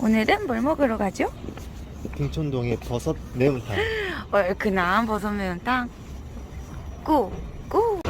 오늘은 뭘 먹으러 가죠? 등촌동의 버섯 매운탕. 얼큰한 버섯 매운탕. 꾸, 꾸.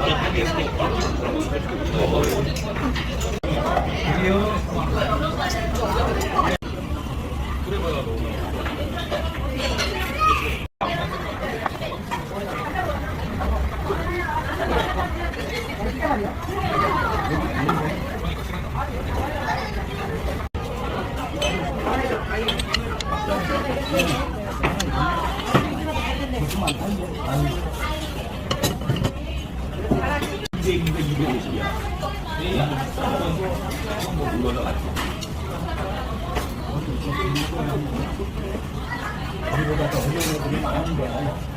보다 더 어려운 것들이 많은 거야.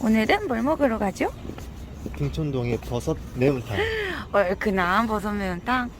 오늘은 뭘 먹으러 가죠? 등촌동의 버섯 매운탕. 얼큰한 버섯 매운탕.